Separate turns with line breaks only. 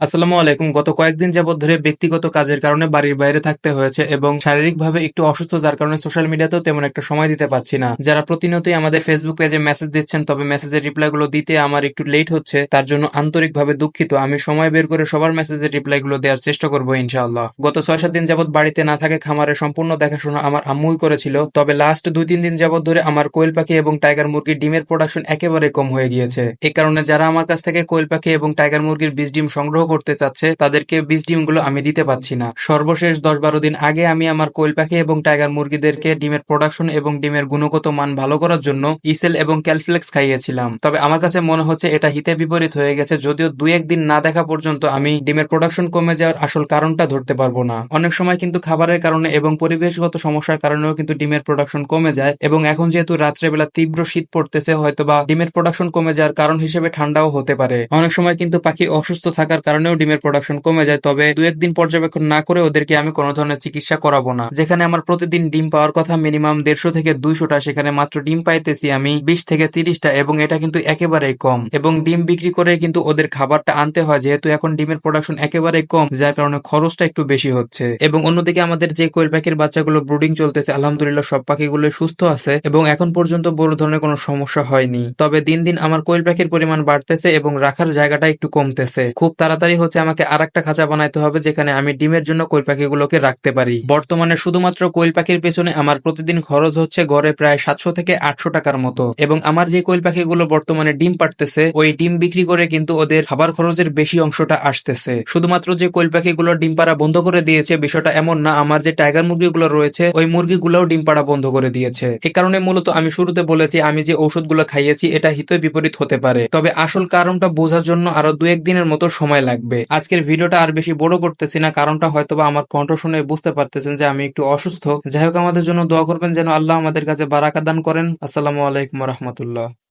আসসালামু আলাইকুম। গত কয়েকদিন যাবৎ ধরে ব্যক্তিগত কাজের কারণে বাড়ির বাইরে থাকতে হয়েছে এবং শারীরিকভাবে একটু অসুস্থ, যার কারণে সোশ্যাল মিডিয়াতেও তেমন একটা সময় দিতে পারছি না। যারা প্রতিনিয়তই আমাদের ফেসবুক পেজে মেসেজ দিচ্ছেন, তবে মেসেজের রিপ্লাইগুলো দিতে আমার একটু লেট হচ্ছে, তার জন্য আন্তরিকভাবে দুঃখিত। আমি সময় বের করে সবার মেসেজের রিপ্লাইগুলো দেওয়ার চেষ্টা করব ইনশাআল্লাহ। গত ছয় সাত দিন যাবৎ বাড়িতে না থাকে খামারের সম্পূর্ণ দেখাশোনা আমার আম্মুই করেছিল, তবে লাস্ট দুই তিন দিন যাবৎ ধরে আমার কোয়েল পাখি এবং টাইগার মুরগির ডিমের প্রোডাকশন একেবারে কম হয়ে গিয়েছে। এই কারণে যারা আমার কাছ থেকে কোয়েল পাখি এবং টাইগার মুরগির বীজ ডিম সংগ্রহ করতে চাচ্ছে, তাদেরকে বীজ ডিমগুলো আমি দিতে পারছি না। সর্বশেষ দশ বারো দিন আগে আমি আমার কোয়েল পাখি এবং টাইগার মুরগিদেরকে ডিমের প্রোডাকশন এবং ডিমের গুণগত মান ভালো করার জন্য ইসেল এবং ক্যালফ্লেক্স খাইয়েছিলাম। তবে আমার কাছে মনে হচ্ছে এটা হিতে বিপরীত হয়ে গেছে, যদিও দুই একদিন না দেখা পর্যন্ত আমি ডিমের প্রোডাকশন কমে যাওয়ার আসল কারণটা ধরতে পারব না। অনেক সময় কিন্তু খাবারের কারণে এবং পরিবেশগত সমস্যার কারণেও কিন্তু ডিমের প্রোডাকশন কমে যায় এবং এখন যেহেতু রাত্রেবেলা তীব্র শীত পড়তেছে, হয়তোবা ডিমের প্রোডাকশন কমে যাওয়ার কারণ হিসেবে ঠান্ডাও হতে পারে। অনেক সময় কিন্তু পাখি অসুস্থ থাকার কারণেও ডিমের প্রোডাকশন কমে যায়, তবে দু একদিন পর্যবেক্ষণ না করে ওদেরকে আমি কোনো ধরনের চিকিৎসা করাবো না। যেখানে আমার প্রতিদিন ডিম পাওয়ার কথা মিনিমাম দেড়শো থেকে দুইশোটা, সেখানে মাত্র ডিম পাইতেছি আমি বিশ থেকে তিরিশটা, এবং এটা কিন্তু একেবারেই কম। এবং ডিম বিক্রি করে কিন্তু ওদের খাবারটা আনতে হয়, যেহেতু এখন ডিমের প্রোডাকশন একেবারেই কম, যার কারণে খরচটা একটু বেশি হচ্ছে। এবং অন্যদিকে আমাদের যে কোয়েল পাখির বাচ্চাগুলো ব্রুডিং চলতেছে, আলহামদুলিল্লাহ সব পাখিগুলো সুস্থ আছে, এবং এখন পর্যন্ত বড় ধরনের কোনো সমস্যা হয়নি। তবে দিন দিন আমার কোয়েল পাখির পরিমাণ বাড়তেছে এবং রাখার জায়গাটা একটু কমতেছে। খুব তাড়াতাড়ি হচ্ছে আমাকে আর একটা খাঁচা বানাইতে হবে যেখানে আমি ডিমের জন্য কোয়েল পাখিগুলোকে রাখতে পারি। বর্তমানে শুধুমাত্র কোয়েল পাখির পেছনে আমার প্রতিদিন খরচ হচ্ছে গড়ে প্রায় সাতশো থেকে আটশো টাকার মতো। এবং আমার যে কোয়েল পাখিগুলো বর্তমানে ডিম পাড়তেছে, ওই ডিম বিক্রি করে কিন্তু ওদের খাবার খরচের বেশি অংশটা আসতেছে। শুধুমাত্র যে কোয়েল পাখিগুলো ডিম পাড়া বন্ধ করে দিয়েছে, বিষয়টা এমন না, আমার যে টাইগার মুরগিগুলো রয়েছে, ওই মুরগিগুলোও ডিম পাড়া বন্ধ করে দিয়েছে। এ কারণে মূলত আমি শুরুতে বলেছি, আমি যে ঔষধগুলো খাইয়েছি, এটা হিতে বিপরীত হতে পারে। তবে আসল কারণটা বোঝার জন্য আরও দু একদিনের মতো সময় লাগবে আজকের ভিডিওটা আর বেশি বড় করতেছি না, কারণটা হয়তোবা আমার কণ্ঠ শুনে বুঝতে পারতেছেন যে আমি একটু অসুস্থ। যাই হোক, আমাদের জন্য দোয়া করবেন যেন আল্লাহ আমাদের কাছে বারাকা দান করেন। আসসালামু আলাইকুম রহমতুল্লাহ।